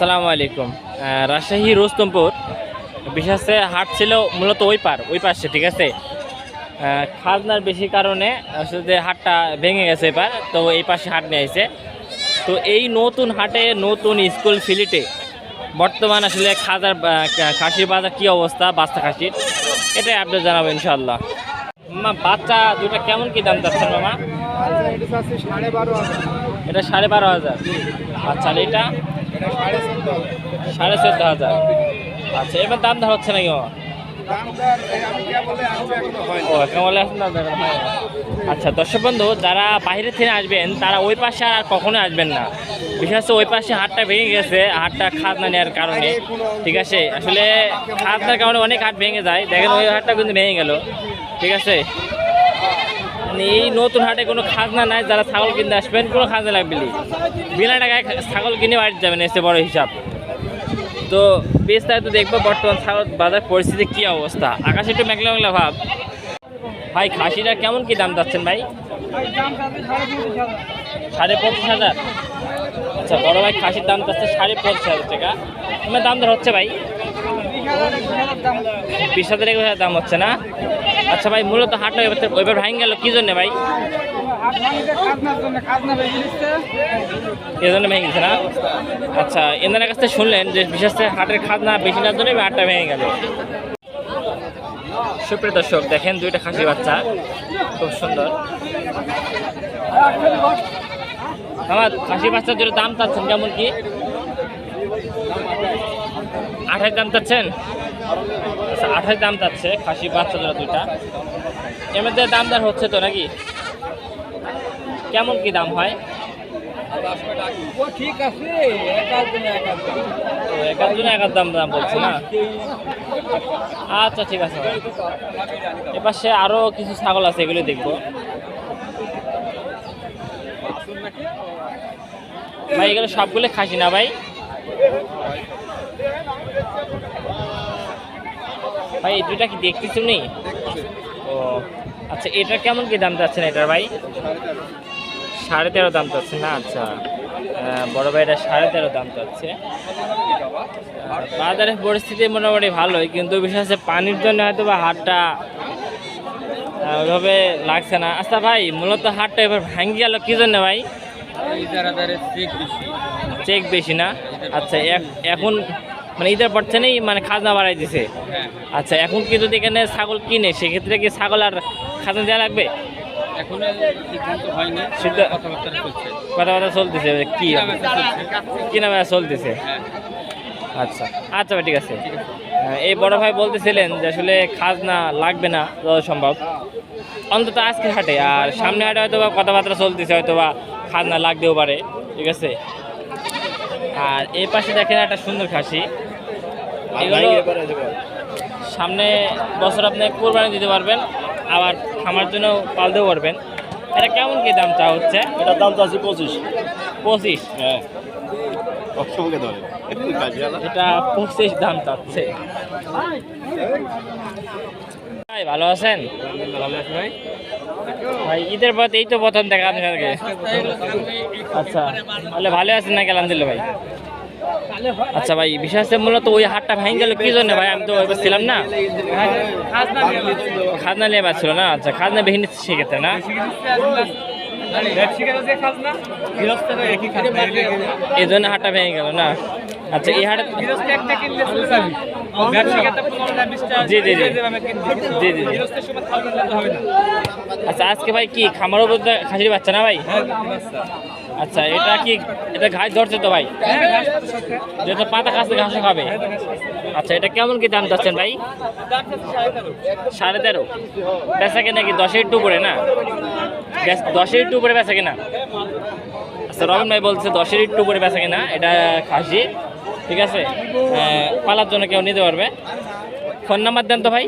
আসসালামু আলাইকুম। রাজশাহী রোস্তমপুর। বিশেষ হাট ছিল মূলত ওই পার ওই পাশে ঠিক আছে? খাজনার বেশি কারণে আসলে হাটটা ভেঙে গেছে এবার তো এই পাশে হাট নিয়ে আসছে তো এই নতুন হাটে নতুন স্কুল ফিলিটে বর্তমান আসলে খাজার খাসির বাজার কী অবস্থা বাচ্চা খাসির? এটাই আপডেট জানাব ইনশাল্লাহ মা বাচ্চা দুটা কেমন কি দাম যাচ্ছে মামা? সাড়ে বারো হাজার। এটা সাড়ে বারো হাজার। আচ্ছা এটা? সাড়ে চোদ্দ হাজার। আচ্ছা এবার দাম দর হচ্ছে নাকি? ও। আচ্ছা দর্শক বন্ধু যারা বাইরে থেকে আসবেন তারা ওই পাশে আর কখনো আসবেন না। বিশেষ ওই পাশে হাটটা ভেঙে গেছে হাটটা খাজনা নেওয়ার কারণে। ঠিক আছে? আসলে খাজনার কারণে অনেক হাট ভেঙে যায়। দেখেন ওই হাটটা কিন্তু ভেঙে গেল। ঠিক আছে? মানে এই নতুন হাটে কোনো খাজনা নাই, যারা ছাগল কিনতে আসবেন, কোনো খাজনা লাগবে। বিনা টাকায় ছাগল কিনে বাড়িতে যাবেন এসে বড় হিসাব। তো বিস্তারিত দেখব বর্তমান ছাগল বাজার পরিস্থিতি কি অবস্থা। আকাশে একটু মেঘলা মেঘলা ভাব। ভাই, খাসিটা কেমন কি দাম যাচ্ছেন ভাই? সাড়ে পঁচিশ হাজার। আচ্ছা বড় ভাই, খাসির দাম যাচ্ছে সাড়ে পঁচিশ হাজার টাকা। তোমার দাম ধর হচ্ছে ভাই? বিশ হাজার একুশ হাজার দাম হচ্ছে না? আচ্ছা ভাই, মূলত হাটটা এবার ওইবার ভাঙ গেল, কি জন্য ভাই? এই জন্য ভেঙে গেছে না? আচ্ছা এনার কাছ শুনলেন যে বিশেষ করে হাটের খাজনা বেশি না জন্য হাটটা ভেঙে গেল। সুপ্রিয় দর্শক, দেখেন দুইটা খাসি বাচ্চা, খুব সুন্দর। আমার খাসি বাচ্চা দুটো দাম চাচ্ছেন কেমন কি? আঠাশ দাম চাচ্ছেন? আঠাশ দাম চাচ্ছে খাসি বাচ্চা দুটো দুইটা। এর মধ্যে দাম দর হচ্ছে তো নাকি? কেমন কি দাম হয়? ঠিক আছে একার জন্য একার দাম দাম বলছে না? আচ্ছা ঠিক আছে। ভাই এপাশে আরও কিছু ছাগল আছে এগুলো দেখব। ভাই এগুলো সবগুলো খাসি না ভাই? ভাই এই দুইটা কি দেখতেছি নি ও আচ্ছা এটা কেমন কি দাম যাচ্ছে এটার ভাই? সাড়ে তেরো দাম চাচ্ছে না? আচ্ছা বড় ভাইটা সাড়ে তেরো দাম চাচ্ছে বাজারের পরিস্থিতি মোটামুটি ভালোই কিন্তু বিশেষ করে পানির জন্য হয়তো বা হাটটা ওইভাবে লাগছে না। আচ্ছা ভাই মূলত হাটটা এবার ভাঙ্গি গেল কী জন্য ভাই? চেক বেশি না? আচ্ছা এখ- এখন মানে ঈদের পর থেকেই মানে খাজনা বাড়াই দিছে। আচ্ছা এখন কি যদি এখানে ছাগল কিনে সেক্ষেত্রে কি ছাগল আর খাজনা দেওয়া লাগবে? কথাবার্তা চলতেছে কি নামে চলতেছে? হ্যাঁ, আচ্ছা আচ্ছা ভাই ঠিক আছে। এই বড় ভাই বলতেছিলেন যে আসলে খাজনা লাগবে না যত সম্ভব। অন্তত আজকে হাটে আর সামনে হাটে হয়তো বা কথাবার্তা চলতেছে হয়তো বা খাজনা লাগতেও পারে ঠিক আছে? আর এই পাশে দেখেন একটা সুন্দর খাসি। এগুলো সামনে বছর আপনি কোরবানি দিতে পারবেন আবার খামার জন্য পালতেও পারবেন। এটা কেমন কি দাম চা হচ্ছে? এটার দাম তো আছে পঁচিশ। পঁচিশ? হ্যাঁ। এটা পঁচিশ দাম চাচ্ছে ভাই ভালো আছেন? ভাই ঈদের পর এই তো প্রথম দেখা আপনার আচ্ছা তাহলে ভালো আছেন নাকি আলহামদুলিল্লাহ ভাই? আচ্ছা ভাই বিশেষ মূলত ওই হাটটা ভেঙে গেল কি জন্য ভাই? আমি তো ছিলাম না। খাজনা নিয়ে পাচ্ছিল না? আচ্ছা খাজনা বেহিনী সেক্ষেত্রে না? এই জন্য হাটটা ভেঙে গেল না? আচ্ছা এই হাটে জি জি জি। জি আচ্ছা আজকে ভাই কি খামার উপর খাসির বাচ্চা না ভাই? আচ্ছা এটা কি এটা ঘাস ধরছে তো ভাই? যেহেতু পাতা খাচ্ছে ঘাসও খাবে। আচ্ছা এটা কেমন কি দাম চাচ্ছেন ভাই? সাড়ে তেরো। বেচা কেনা কি দশের টু উপরে না দশের টু উপরে বেচা কেনা? আচ্ছা রবীন ভাই বলছে দশের টু উপরে বেচা কেনা, এটা খাসি। ঠিক আছে? পালার জন্য কেউ নিতে পারবে। ফোন নাম্বার দেন তো ভাই।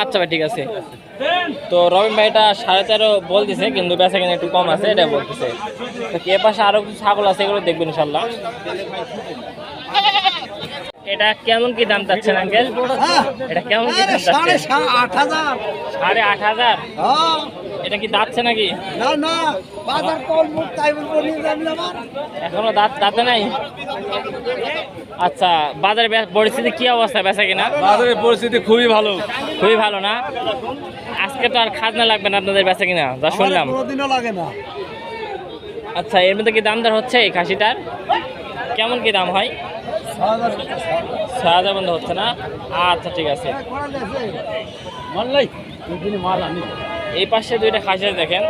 আচ্ছা ভাই ঠিক আছে। তো রবিন ভাই এটা সাড়ে তেরো বলতেছে কিন্তু বেচা কিনা একটু কম আছে এটা বলতেছে। তো এ পাশে আরও কিছু ছাগল আছে এগুলো দেখবেন ইনশাল্লাহ এটা কেমন কি দাম চাচ্ছেন আঙ্কেল? এটা কেমন কি দাম চাচ্ছেন? আট হাজার। সাড়ে আট হাজার? হ্যাঁ। এটা কি দাঁতছে নাকি? না না বাজার কল মুখ তাই বলব নিয়ে যাবি আমার এখনও দাঁত দাঁতে নাই? আচ্ছা বাজারে পরিস্থিতি কি অবস্থা বেচা কিনা? বাজারের পরিস্থিতি খুবই ভালো। খুবই ভালো না? আজকে তো আর খাজনা লাগবে না আপনাদের বেচা কিনা যা শুনলাম। কোনোদিনও লাগে না। আচ্ছা এর মধ্যে কি দাম দর হচ্ছে এই খাসিটার? কেমন কি দাম হয়? ছয় হাজার বন্ধ হচ্ছে না? আচ্ছা ঠিক আছে। এই পাশে দুইটা খাসিয়া দেখেন।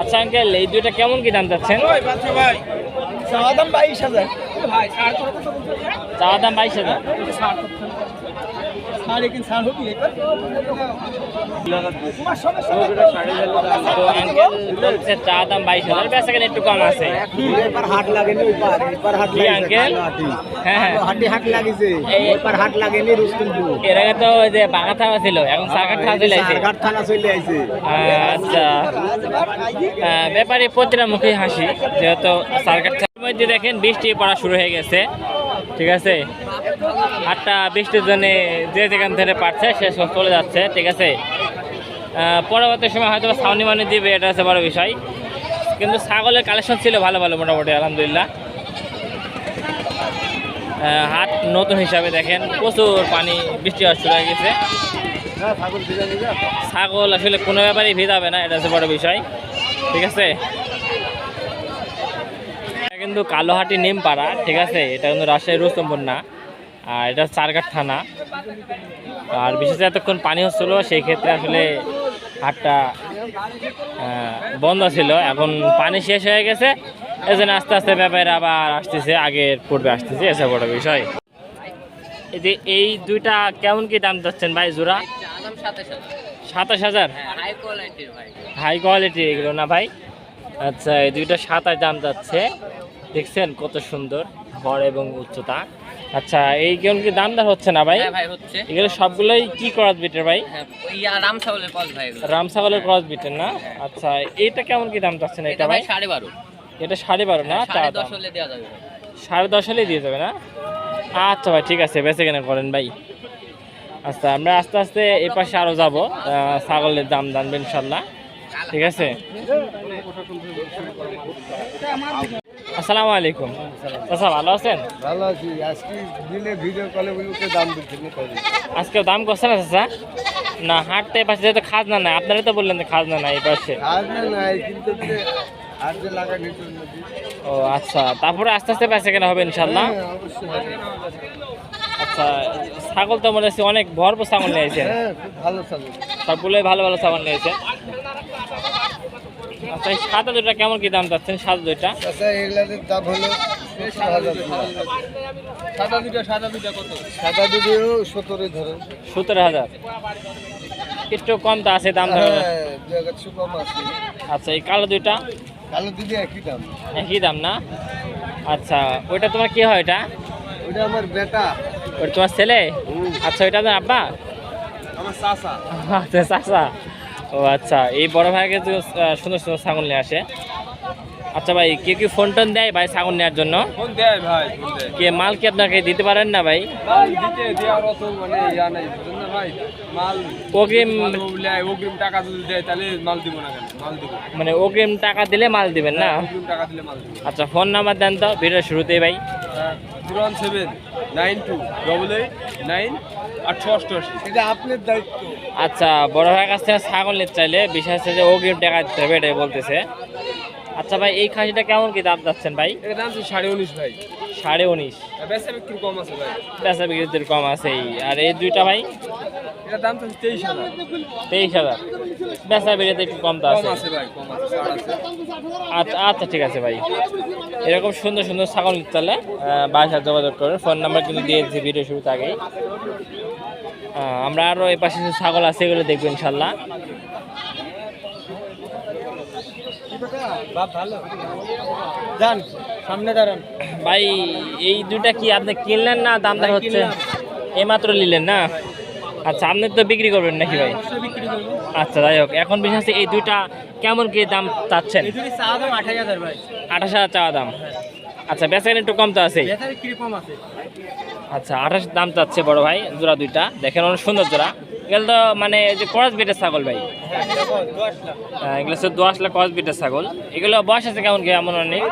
আচ্ছা আঙ্কেল এই দুইটা কেমন কি দাম চাচ্ছেন? দাম বাইশ হাজার। চাওয়া দাম বাইশ হাজার। হোক তো আঙ্কেল বলছে চা দাম বাইশ হাজার বেচা কিনা একটু কম আছে। এবার হাট লাগেনি ওই এবার হাট কি আঙ্কেল হ্যাঁ হ্যাঁ। হাটি হাট লাগিছে এবার হাট লাগেনি রুস্তমপুর এর আগে তো ওই যে বাঘা থানা ছিল এখন সারঘাট থানা চলে আসে সারঘাট থানা চলে আইছে। আচ্ছা। ব্যাপারে প্রতিটা মুখে হাসি যেহেতু সার্কার মধ্যে দেখেন বৃষ্টি পড়া শুরু হয়ে গেছে ঠিক আছে? হাটটা বৃষ্টির জন্য যে যেখান থেকে পারছে সে চলে যাচ্ছে, ঠিক আছে? পরবর্তী সময় হয়তো সাউনি মানে দিবে, এটা হচ্ছে বড় বিষয়। কিন্তু ছাগলের কালেকশন ছিল ভালো ভালো মোটামুটি, আলহামদুলিল্লাহ। হাট নতুন হিসাবে দেখেন, প্রচুর পানি, বৃষ্টি হওয়া শুরু হয়ে গেছে। ছাগল আসলে কোনো ব্যাপারেই ভিজাবে না, এটা হচ্ছে বড় বিষয়, ঠিক আছে? এটা কিন্তু কালোহাটি নিমপাড়া, ঠিক আছে? এটা কিন্তু রাজশাহী রুস্তমপুর না। আর এটা চারঘাট থানা। আর বিশেষ এতক্ষণ পানি হচ্ছিল, সেই ক্ষেত্রে আসলে হাটটা বন্ধ ছিল। এখন পানি শেষ হয়ে গেছে এই জন্য আস্তে আস্তে ব্যাপারে আবার আসতেছে, আগের পূর্বে আসতেছে এসে বড় বিষয়। এই যে এই দুইটা কেমন কি দাম যাচ্ছেন ভাই জোড়া? সাতাশ হাজার। হাই কোয়ালিটি এগুলো না ভাই? আচ্ছা এই দুইটা সাতাশ দাম যাচ্ছে। দেখছেন কত সুন্দর। ভর এবং উচ্চতা। আচ্ছা এই কেমন কি দাম দর হচ্ছে না ভাই? হ্যাঁ ভাই হচ্ছে। এগুলো সবগুলোই কি ক্রস বিটের ভাই? হ্যাঁ রাম ছাগলের কল ভাই রাম ছাগলের ক্রস বিটের না? আচ্ছা এইটা কেমন কি দাম চাচ্ছেন এটা এটা ভাই সাড়ে বারো। এটা সাড়ে বারো না? চা সাড়ে দশ হলে দেওয়া যাবে। সাড়ে দশ দিয়ে যাবে না? আচ্ছা ভাই ঠিক আছে বেঁচে কেনা করেন ভাই। আচ্ছা আমরা আস্তে আস্তে এই পাশে আরও যাব। ছাগলের দাম জানবেন ইনশাল্লাহ। ঠিক আছে? আসসালামু আলাইকুম। আচ্ছা ভালো আছেন? ভালো আছি। আজকে দিনে ভিডিও কলে বলতে দাম দিচ্ছে না কবে আজকে দাম করছে না চাচা? না হাটতে পাশে যেহেতু খাজনা নাই আপনারা তো বললেন যে খাজনা নাই এই পাশে। আজ না নাই কিন্তু ও আচ্ছা তারপরে আস্তে আস্তে বেঁচে কেনা হবে ইনশাল্লাহ হ্যাঁ। আচ্ছা ছাগল তো মনে হচ্ছে অনেক ভরপুর ছাগল নিয়েছেন হ্যাঁ ভালো চালু সবগুলোই ভালো ভালো ছাগল নিয়েছে আচ্ছা এই সাদা দুটা কেমন কি দাম চাচ্ছেন? সাদা দুইটা। আচ্ছা এগুলাদের দাম হলো সত্তর হাজার সাদা দুইটা সাদা দুইটা কত? সাদা দুধেও সত্তরে ধরেন। সতেরো হাজার। একটু কম তো আছে দাম ধরে। হ্যাঁ কম আছে। আচ্ছা এই কালো দুইটা? কালো দুধে একই দাম। একই দাম না? আচ্ছা ওইটা তোমার কি হয় এটা? ওটা আমার বেটা। ওটা তোমার ছেলে? আচ্ছা ওইটা আব্বা? আমার চাষা আচ্ছা চাচা। ও আচ্ছা এই বড় ভাইকে তো সুন্দর সুন্দর ছাগল নিয়ে আসে। আচ্ছা ভাই কে কি ফোন টোন দেয় ভাই ছাগল নেওয়ার জন্য? ফোন দেয় ভাই কে মাল কি আপনাকে দিতে পারেন না ভাই? মানে অগ্রিম টাকা মানে অগ্রিম টাকা দিলে মাল দিবেন না? দিব। আচ্ছা ফোন নাম্বার দেন তো ভিডিওর শুরুতেই ভাই। Zero one seven nine two double eight nine আটশো অষ্টআশি। এটা আপনার দায়িত্ব। আচ্ছা বড় ভাইয়ের কাছ থেকে ছাগল নিতে চাইলে বিশেষ হচ্ছে যে অগ্রিম টাকা দিতে হবে এটাই বলতেছে। আচ্ছা ভাই এই খাসিটা কেমন কি দাম যাচ্ছেন ভাই? এটা দাম সাড়ে উনিশ ভাই। সাড়ে উনিশ। বেচা বিক্রি কম আছে ভাই। কম আছেই। আর এই দুইটা ভাই? এটা দাম তো তেইশ হাজার। তেইশ হাজার। পেঁচা বিক্রিতে একটু কম তো কম আছে। আছে ভাই কম আছে। আচ্ছা আচ্ছা ঠিক আছে ভাই। এরকম সুন্দর সুন্দর ছাগল নিতে চাইলে বাসায় যোগাযোগ করুন ফোন নাম্বার কিন্তু দিয়ে দিচ্ছি ভিডিও শুরুতে আগেই। আমরা আরও এই পাশে যে ছাগল আছে এগুলো দেখব ইনশাল্লাহ। ভাই এই দুটা কি আপনি কিনলেন না দাম দর হচ্ছে? এইমাত্র নিলেন না? আচ্ছা আপনি তো বিক্রি করবেন নাকি ভাই? আচ্ছা যাই হোক এখন বিশেষ হচ্ছে এই দুইটা কেমন কি দাম চাচ্ছেন? আঠাশ হাজার চাওয়া দাম। আচ্ছা বেচাকেন একটু কম তো আছে। আচ্ছা আঠাশ দাম চাচ্ছে বড় ভাই জোড়া দুইটা। দেখেন অনেক সুন্দর জোড়া। এগুলো তো মানে যে ক্রস বিটের ছাগল ভাই। হ্যাঁ, এগুলো হচ্ছে দশ লাখ ক্রস বিটের ছাগল। এগুলো বয়স আছে কেমন কি এমন অনেক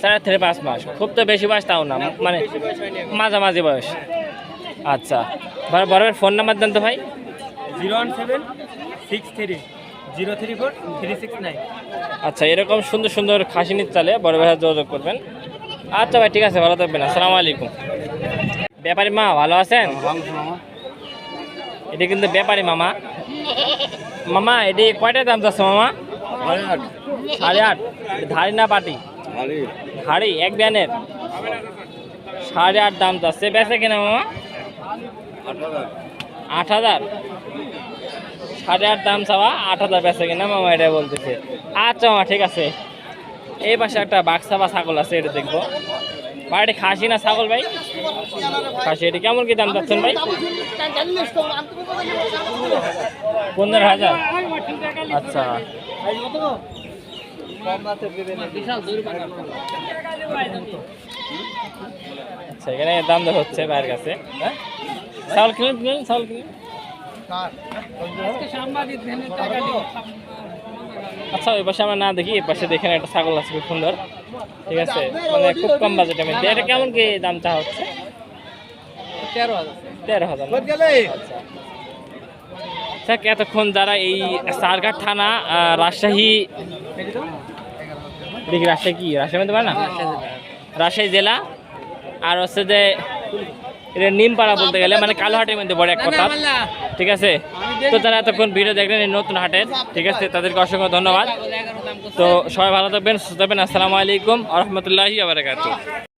সাড়ে থেকে পাঁচ মাস। খুব তো বেশি বয়স তাও না মানে মাঝামাঝি বয়স। আচ্ছা। বড় ফোন নাম্বার দেন তো ভাই। Zero one seven six three zero three four three six nine. আচ্ছা এরকম সুন্দর সুন্দর খাসি নিতে চালে বড় ভাইয়া যোগাযোগ করবেন। আচ্ছা ভাই ঠিক আছে ভালো থাকবেন। আসসালামু আলাইকুম। ব্যাপারী মা ভালো আছেন? এটি কিন্তু ব্যাপারী মামা। মামা এটি কয়টা দাম যাচ্ছে মামা? সাড়ে আট। ধারি না পাটি হাড়ি এক ব্যানের। সাড়ে আট দাম যাচ্ছে বেচে কিনা মামা? আট হাজার। সাড়ে আট দাম চাওয়া, আট হাজার বেচে কিনা, মামা এটা বলতেছে। আচ্ছা মামা, ঠিক আছে। এই পাশে একটা বাক্সা বা ছাগল আছে, এটা দেখব। এটা খাসি না ছাগল, ভাই? খাসি, এটা কেমন কি দাম যাচ্ছেন ভাই? পনেরো হাজার। আচ্ছা। আচ্ছা এখানে দাম হচ্ছে ভাইয়ের কাছে হ্যাঁ? কিনুন আচ্ছা ওই পাশে আমরা না দেখি এই পাশে দেখেন একটা ছাগল আছে খুব সুন্দর। ঠিক আছে? মানে খুব কম বাজেটের মধ্যে এটা কেমন কি দাম চা হচ্ছে? তেরো হাজার। তেরো হাজার? আচ্ছা আচ্ছা এতক্ষণ যারা এই সারঘাট থানা রাজশাহী দেখি রাজশাহী কি? রাজশাহী পারে না? রাজশাহী জেলা। আর হচ্ছে যে এটা নিমপাড়া বলতে গেলে মানে কালোহাটের মধ্যে বড় এক কথা। ঠিক আছে? তো তারা এতক্ষণ ভিডিও দেখলেন এই নতুন হাটের ঠিক আছে তাদেরকে অসংখ্য ধন্যবাদ। তো সবাই ভালো থাকবেন সুস্থ থাকবেন। আসসালামু আলাইকুম আ রহমতুল্লাহি আবরাকাতু